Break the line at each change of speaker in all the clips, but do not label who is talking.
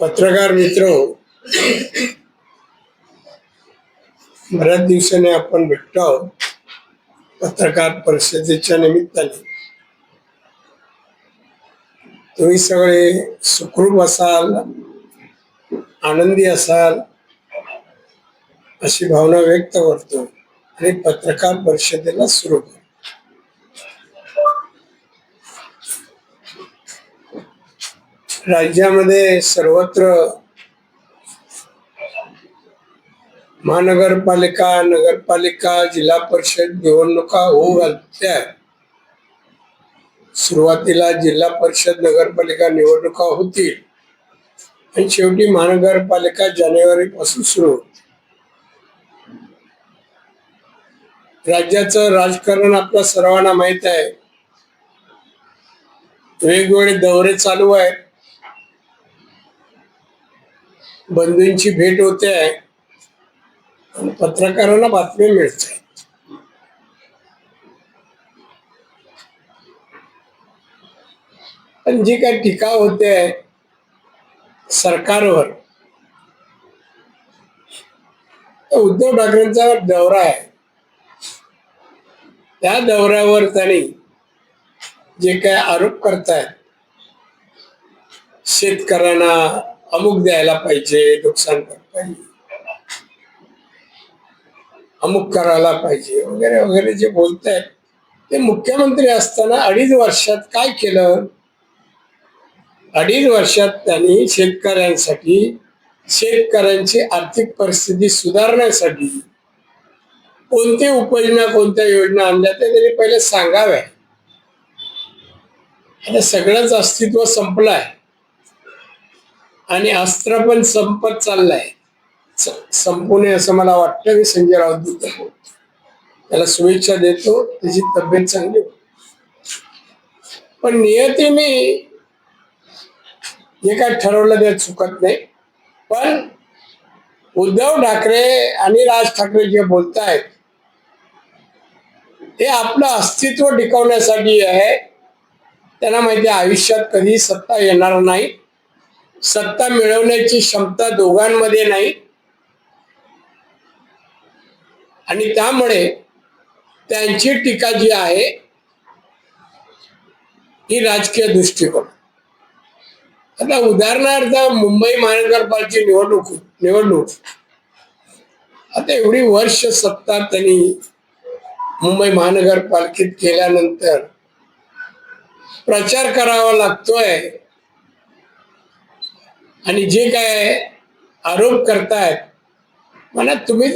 पत्रकार मित्र बऱ्याच दिवसाने आपण भेटतो आहोत पत्रकार परिषदेच्या निमित्ताने. तुम्ही सगळे सुखरूप असाल आनंदी असाल अशी भावना व्यक्त करतो आणि पत्रकार परिषदेला सुरू करतो राज्यामध्ये सर्वत्र महानगरपालिका नगरपालिका जिल्हा परिषद निवडणुका होऊ घालत्या. सुरुवातीला जिल्हा परिषद नगरपालिका निवडणुका होतील. आणि शेवटी महानगरपालिका जानेवारी पासून सुरू होते. राज्याचं राजकारण आपल्या सर्वांना माहीत आहे. वेगवेगळे दौरे चालू आहेत. बंधूंची भेट होते आहे. आणि पत्रकारांना मिळत मिळते पण जी काही टीका होते आहे सरकारवर उद्धव ठाकरेंचा दौरा आहे. त्या दौऱ्यावर त्यांनी जे काय आरोप करतायत शेतकऱ्यांना अमुक द्यायला पाहिजे नुकसान पाहिजे. अमुक करायला पाहिजे वगैरे वगैरे जे बोलतायत. ते मुख्यमंत्री असताना अडीच वर्षात काय केलं? अडीच वर्षात त्यांनी शेतकऱ्यांसाठी शेतकऱ्यांची आर्थिक परिस्थिती सुधारण्यासाठी कोणती उपाययोजना कोणत्या योजना आणल्या त्या त्यांनी पहिले सांगाव्या. आता सगळंच अस्तित्व संपलं आहे आणि अस्त्र पण संपत चाललाय. स- संपू नये असं मला वाटतं मी संजय राऊत बोलतो. त्याला शुभेच्छा देतो. त्याची तब्येत चांगली पण नियतीने जे काय ठरवलं ते चुकत नाही. पण उद्धव ठाकरे आणि राज ठाकरे जे बोलतायत ते आपलं अस्तित्व टिकवण्यासाठी आहे. त्यांना माहिती आयुष्यात कधी सत्ता येणार नाही. सत्ता मिळवण्याची क्षमता दोघांमध्ये नाही. आणि त्यामुळे त्यांची टीका जी आहे ही राजकीय दृष्टिकोन. आता उदाहरणार्थ मुंबई महानगरपालिकेची निवडणूक निवडणूक. आता एवढी वर्ष सत्ता त्यांनी मुंबई महानगरपालिकेत केल्यानंतर प्रचार करावा लागतोय. आणि जे काय आरोप करतायत म्हणा तुम्ही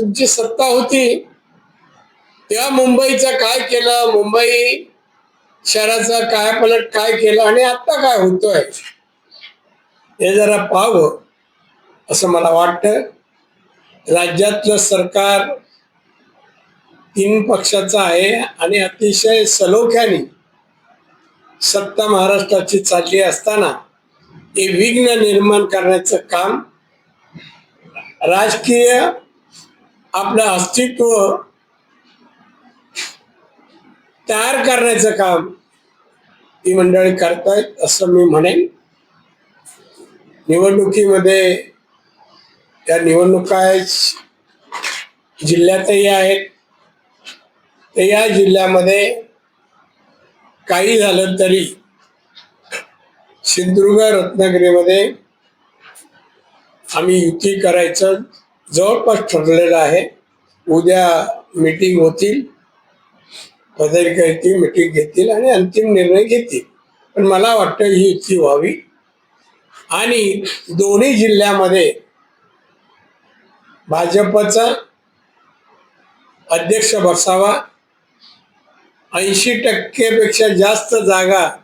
तुमची सत्ता होती. तेव्हा मुंबईचं काय केलं? मुंबई शहराचा काय पलट काय केलं? आणि आता काय होतोय? हे जरा पाहावं असं मला वाटतं. राज्यातलं सरकार तीन पक्षाचं आहे आणि अतिशय सलोख्याने सत्ता महाराष्ट्राची चालली असताना ते विघ्न निर्माण करण्याचं काम राजकीय आपलं अस्तित्व तयार करण्याचं काम ही मंडळी करतायत असं मी म्हणेन. निवडणुकीमध्ये या निवडणुका जिल्ह्यातही आहेत. तर या जिल्ह्यामध्ये काही झालं तरी सिंधुदुर्ग रत्नागिरीमध्ये आम्ही युती करायचं जवळपास ठरलेलं आहे. उद्या मीटिंग होतील. पदाधिकारी मीटिंग घेतील आणि अंतिम निर्णय घेतील. पण मला वाटतं ही युती व्हावी. आणि दोन्ही जिल्ह्यामध्ये भाजपचा अध्यक्ष बसावा. ऐंशी टक्केपेक्षा जास्त जागा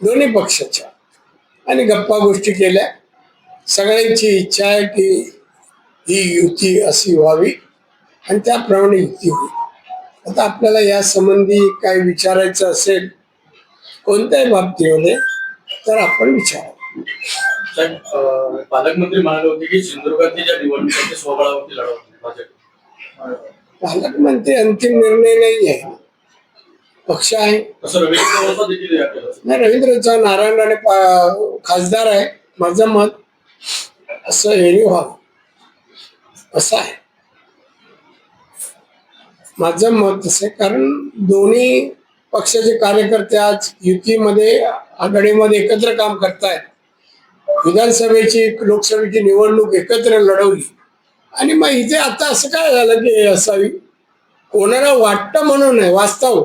दोन्ही पक्षाच्या. आणि गप्पा गोष्टी केल्या. सगळ्यांची इच्छा आहे की ही युती अशी व्हावी आणि त्याप्रमाणे युती होईल. आता आपल्याला या संबंधी काही विचारायचं असेल कोणत्याही बाबतीमध्ये तर आपण विचारा.
पालकमंत्री म्हणाले होते की सिंधुदुर्गातली ज्या निवडणुकांच्या स्वबळावरती लढवतील भाजप.
पालकमंत्री अंतिम निर्णय नाही आहे. पक्ष आहे. नाही रवींद्र चव्हाण नारायण राणे खासदार आहे. माझं मत असं हेरी व्हावं असं आहे. माझं मत असं कारण दोन्ही पक्षाचे कार्यकर्ते आज युतीमध्ये आघाडीमध्ये एकत्र काम करतायत. विधानसभेची लोकसभेची निवडणूक एकत्र लढवली. आणि मग इथे आता असं काय झालं की हे असावी? कोणाला वाटतं म्हणून नाही वास्तव.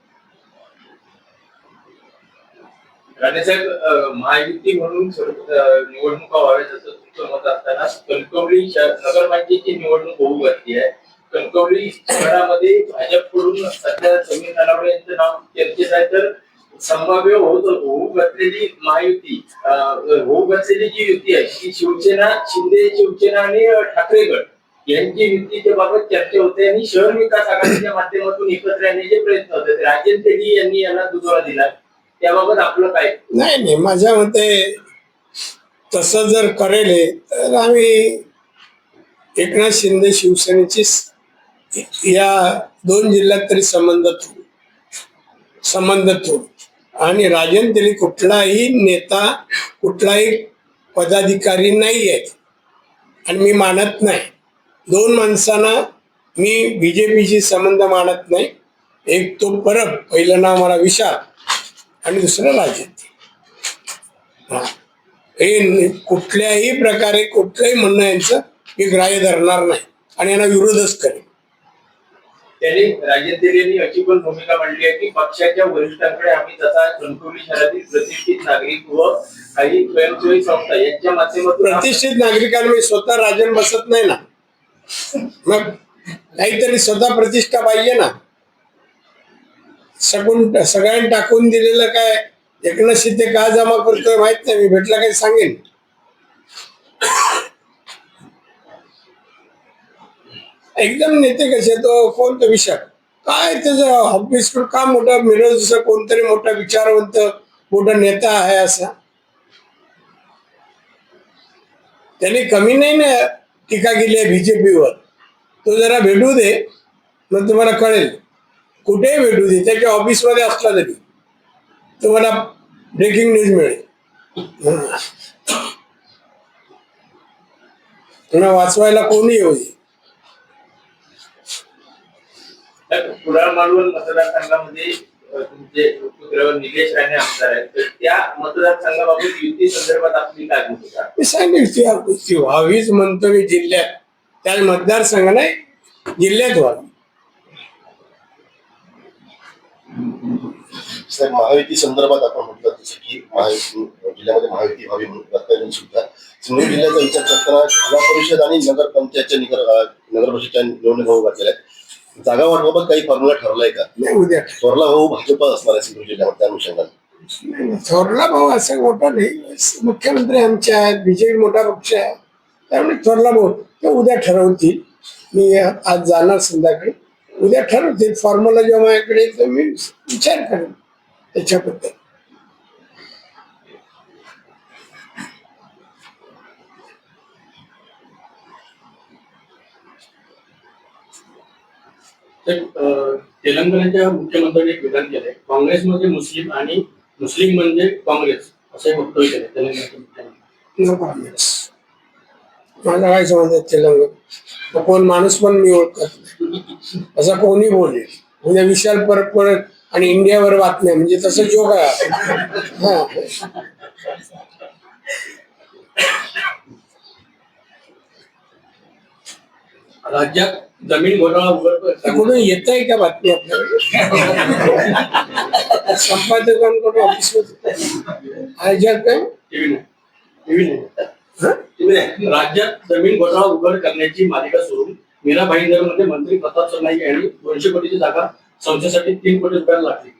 राणेसाहेब महायुती म्हणून निवडणुका व्हाव्यात असं तुमचं मत असताना कणकवली नगरपालिकेची निवडणूक होऊ घातली आहे कणकवली शहरामध्ये भाजपकडून सध्या समीर नलावडे यांचं नाव चर्चेत आहे तर संभाव्य होत होऊ घातलेली महायुती होऊ घातलेली जी युती आहे ती शिवसेना शिंदे शिवसेना आणि ठाकरेगड ठाकरे यांची युतीच्या बाबत चर्चा होते आणि शहर विकास आघाडीच्या माध्यमातून एकत्र येण्याचे प्रयत्न होते. राजेंद्र तेली यांनी यांना दुजोरा दिला. त्याबाबत आपलं काय?
नाही नाही माझ्या मते तसं जर करेल तर आम्ही एकनाथ शिंदे शिवसेनेची या दोन जिल्ह्यात तरी संबंध ठेवू. संबंध ठेवू. आणि राजेंद्र कुठलाही नेता कुठलाही पदाधिकारी नाही आहेत आणि मी मानत नाही. दोन माणसांना मी बीजेपीशी संबंध मानत नाही. एक तो परब पहिलं नाव मला विशाल. आणि दुसरं राजेंद्र हा. कुठल्याही प्रकारे कुठलंही म्हणणं यांचं मी ग्राह्य धरणार नाही. आणि यांना विरोधच करेन.
त्यांनी राजेंद्र यांनी अशी पण भूमिका मांडली आहे की पक्षाच्या वरिष्ठांकडे आम्ही तसा कणकवली शहरातील प्रतिष्ठित नागरिक व काही स्वयंसेवी संस्था यांच्या माध्यमातून
प्रतिष्ठित नागरिकांना स्वतः राजन बसत नाही ना. मग काहीतरी स्वतः प्रतिष्ठा पाहिजे ना. सगून सगळ्यांनी टाकून दिलेलं काय? एकनाथ शिंदे का जमा करतोय माहीत नाही मी भेटला काही सांगेन. एकदम नेते कसे तो कोणतं विषय? काय त्याचं ऑफिस का मोठा मिळवत जसं कोणतरी मोठा विचारवंत मोठा नेता आहे असा? त्याने कमी नाही ना टीका केली आहे बीजेपीवर तो जरा भेटू दे मग तुम्हाला कळेल. कुठेही भेटू दे त्याच्या ऑफिसमध्ये असला तरी. तुम्हाला ब्रेकिंग न्यूज मिळेल. पुन्हा वाचवायला कोणी येऊ दे.
कुडाळ मालवण मतदारसंघामध्ये तुमचे पुत्र निलेश राणे आमदार आहेत. तर त्या मतदारसंघाबाबत युती संदर्भात आपली काय भूमिका
मी सांगितली या गोष्टी व्हावीच म्हणतो मी जिल्ह्यात. त्या मतदारसंघ नाही जिल्ह्यात व्हावी.
साहेब महायुती संदर्भात आपण म्हटलं जसं की महायुती जिल्ह्यामध्ये महायुती व्हावी म्हणून रत्नागिरी सुद्धा. सिंधू जिल्ह्याचा विचार करताना जिल्हा परिषद आणि नगर पंचायतच्या निगर नगर परिषदच्या निवडणूक होऊ घातलेल्या आहेत जागा वाटबाबत काही फॉर्म्युला ठरलाय का?
नाही उद्या
थोरला भाऊ भाजप असणार आहे सिंधू जिल्ह्यामध्ये त्या अनुषंगाने.
थोरला भाऊ असं मोठा नाही. मुख्यमंत्री आमचे आहेत बीजेपी मोठा पक्ष आहे. त्यामुळे थोरला भाऊ ते उद्या ठरवतील. मी आज जाणार संध्याकाळी. उद्या ठरवतील. फॉर्म्युला जेव्हा माझ्याकडे तर मी विचार करेन. त्याच्याबद्दल.
तेलंगणाच्या मुख्यमंत्र्यांनी एक विधान केलंय काँग्रेस मध्ये मुस्लिम आणि मुस्लिम म्हणजे काँग्रेस असे वक्तव्य केले तेलंगणाच्या मुख्यमंत्री
तेलंगण? कोण माणूस पण मी ओळखत असं कोणी बोलेल? म्हणजे विशाल परत परत आणि इंडियावर बातम्या म्हणजे तसं जोग आहे. हा.
राज्यात जमीन घोटाळा उघड
ते कुठून येत आहे का बातमी आपल्याकडे संपादकांकडून ऑफिस ह्याच्यात काय.
राज्यात जमीन घोटाळा उघड करण्याची मालिका सुरू. मीरा भाईंदरमध्ये मंत्री प्रताप सरनाईक यांनी दोनशे कोटीची जागा संस्थेसाठी तीन कोटी रुपयाला लागली.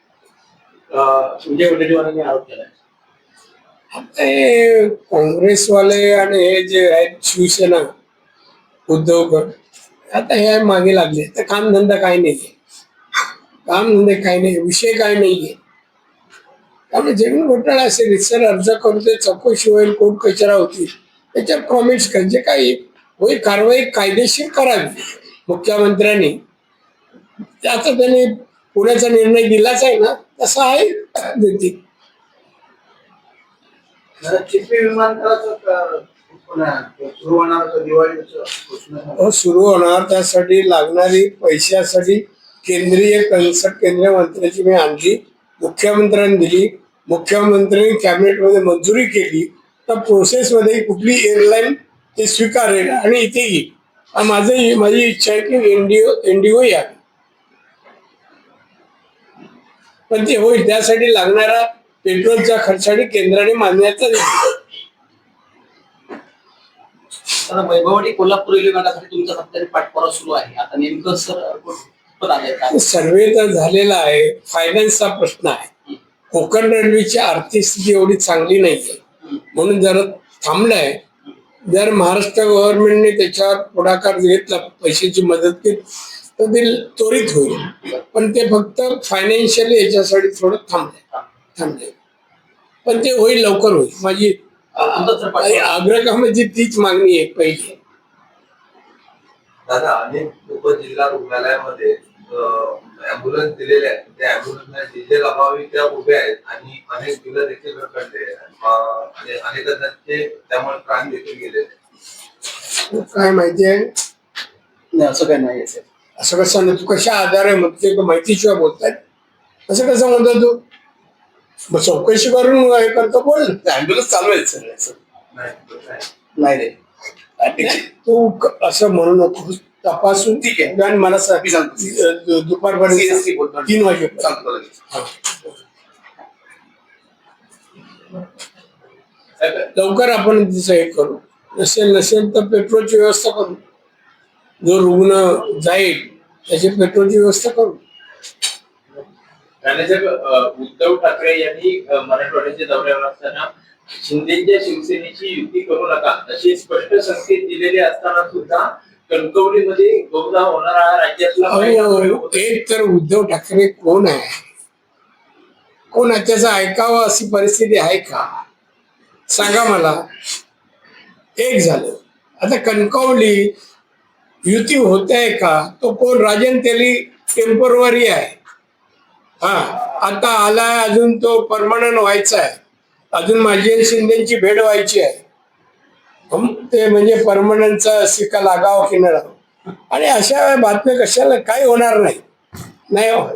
विजय वडेट्टीवारांनी आरोप केलाय.
आता हे काँग्रेसवाले आणि हे जे आहेत शिवसेना उद्योग आता हे मागे लागले. तर कामधंदा काय नाही कामधंदे काय नाही विषय काय नाहीये त्यामुळे जमीन घोटाळा असेल सर अर्ज करतोय चौकशी होईल कोर्ट कचरा होतील. त्याच्यावर कॉमेंट्स कर. जे काही होईल कारवाई कायदेशीर करावी. मुख्यमंत्र्यांनी ते आता त्यांनी पुण्याचा निर्णय दिलाच आहे ना तसा आहे
सुरू होणार झाली.
हो सुरू होणार. त्यासाठी लागणारी पैशासाठी केंद्रीय कन्सल्ट केंद्रीय मंत्र्याची मी आणली मुख्यमंत्र्यांनी दिली. मुख्यमंत्र्यांनी कॅबिनेटमध्ये मंजुरी केली. तर प्रोसेसमध्ये कुठली एअरलाईन ते स्वीकारेल आणि इथे येईल माझं माझी इच्छा आहे की एनडीओ एनडीओ यावी पण ते होईल त्यासाठी लागणारा पेट्रोलच्या खर्चासाठी केंद्राने मान्यता दिली
वैभववाडी कोल्हापूर रेल्वे मार्गासाठी तुमचा सत्याने पाठपुरावा सुरू आहे. आता नेमकं सर
सर्वे तर झालेला आहे. फायनान्सचा प्रश्न आहे. कोकण रेल्वेची आर्थिक स्थिती एवढी चांगली नाहीये. म्हणून जरा थांबलाय जर महाराष्ट्र गव्हर्नमेंटने त्याच्यावर पुढाकार घेतला पैशाची मदत केली तर ते त्वरित होईल. पण ते फक्त फायनान्शियली याच्यासाठी थोडं थांबले. थांबले. पण ते होईल लवकर होईल. माझी आग्रहामध्ये तीच मागणी आहे पहिली.
दादा अनेक उपजिल्हा रुग्णालयामध्ये अँब्युलन्स दिलेले आहेत. त्या अँब्युलन्स डिझेल अभावी त्या उभ्या आहेत आणि अनेक बिलं देखील रखडले आणि अनेकांचे त्यामुळे प्राण देखील गेले
काय माहिती आहे?
नाही असं काही नाही
असं कसं ना तू कशा आधारे म्हणते माहितीशिवाय बोलतायत. असं कसं म्हणतो तू? मग चौकशी करून हे करतो बोल.
अँब्युलन्स चालू आहे सर
नाही
रे.
तू असं म्हणू नको तपासून.
ठीक आहे.
आणि मला
सांगतो.
दुपारपर्यंत. तीन वाजेपर्यंत
सांगतो लगेच.
लवकर आपण तिचं हे करू. नसेल नसेल तर पेट्रोलची व्यवस्था करू. जो रुग्ण जाईल त्याची पेट्रोलची व्यवस्था करू.
उद्धव ठाकरे यांनी मराठवाड्याच्या दौऱ्यावर असताना शिंदेच्या शिवसेनेची युती करू नका असे स्पष्ट संकेत दिलेले असताना सुद्धा कणकवलीमध्ये बहुधा होणारा हा राज्यातला.
एक तर उद्धव ठाकरे कोण आहे? कोण आहे? त्याचं ऐकावं अशी परिस्थिती आहे का? सांगा मला. एक झालं. आता कणकवली युती होत आहे का? तो कोण? राजन तेली टेम्परवरी आहे. हा आता आलाय अजून तो परमनंट व्हायचा आहे. अजून माझी शिंदेची भेट व्हायची आहे. ते म्हणजे परमनंटचा सिक्का लागावं की लागावं. आणि अशा बातम्या कशाला? काही होणार नाही. नाही हो.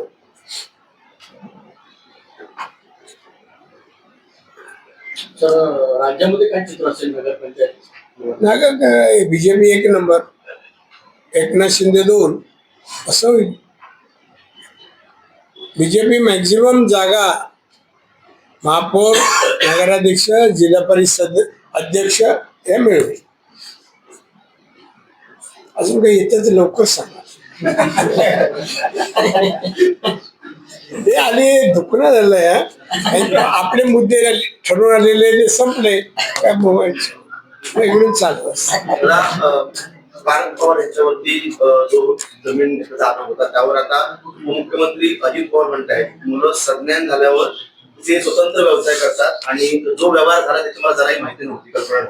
राज्यामध्ये काय चित्र असेल नगरपंचायत?
बीजेपी एक नंबर. एकनाथ शिंदे दोन असं होईल. बीजेपी मॅक्झिमम जागा महापौर नगराध्यक्ष जिल्हा परिषद अध्यक्ष हे मिळवेल अजून काही येतं लवकर सांगा. हे आले दुखणं झालंय आपले मुद्दे ठरवून आलेले संपले काय बोलायचं इकडून चालू असतं.
पवार यांच्यावरती जो जमीन आरोप होता त्यावर आता उपमुख्यमंत्री अजित पवार म्हणतायत मुलं संज्ञान झाल्यावर ते स्वतंत्र व्यवसाय करतात आणि जो व्यवहार झाला त्याची मला जराही माहिती नव्हती कल्पना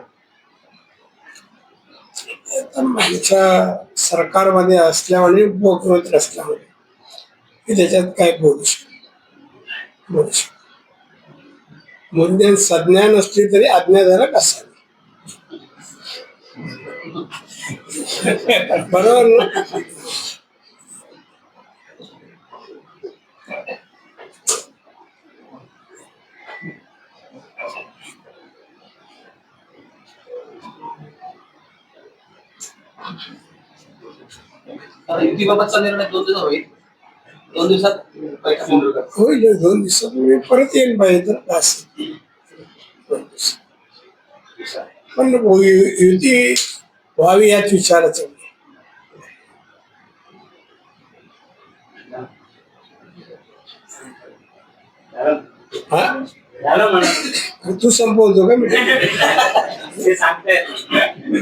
आमच्या सरकारमध्ये असल्यामुळे मुख्यमंत्री असल्यामुळे मी त्याच्यात काय बोलू शकतो बोलू शकतो मुद्दे संज्ञा असली तरी आज्ञाधारक असावी. ना
आता युतीबाबतचा निर्णय दोन दिवसात होईल दोन दिवसात बैठक होईल.
होईल दोन दिवसात मी परत येईल पाहिजे तर असं दोन दिवसात. पण यु- युती व्हावी याच विचाराचं. हा? तू संपवतो का मी?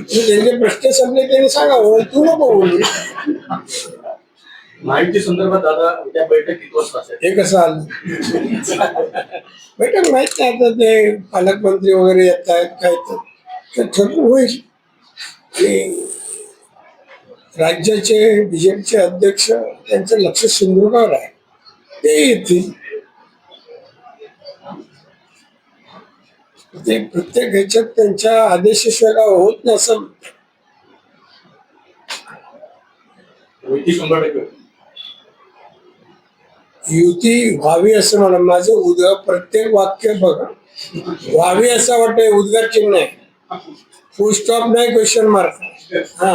त्यांचे प्रश्न संपले त्यांनी सांगावं तू नको बोलू.
माहिती संदर्भात दादा उद्या बैठक किती वाजता
हे कसं आलं? बैठक माहीत नाही आता ते पालकमंत्री वगैरे येत आहेत काय तर. ते ठरवून होईल. आणि राज्याचे बीजेपीचे अध्यक्ष त्यांचं लक्ष सिंधुदुर्गावर आहे. ते येतील ते प्रत्येक ह्याच्यात त्यांच्या आदेशाशिवाय काय होत असं युती व्हावी असं म्हणा माझं उद्या प्रत्येक वाक्य बघा. व्हावी असं वाटतंय उद्गार चिन्ह आहे. फुल स्टॉप नाही क्वेश्चन मार्क हा.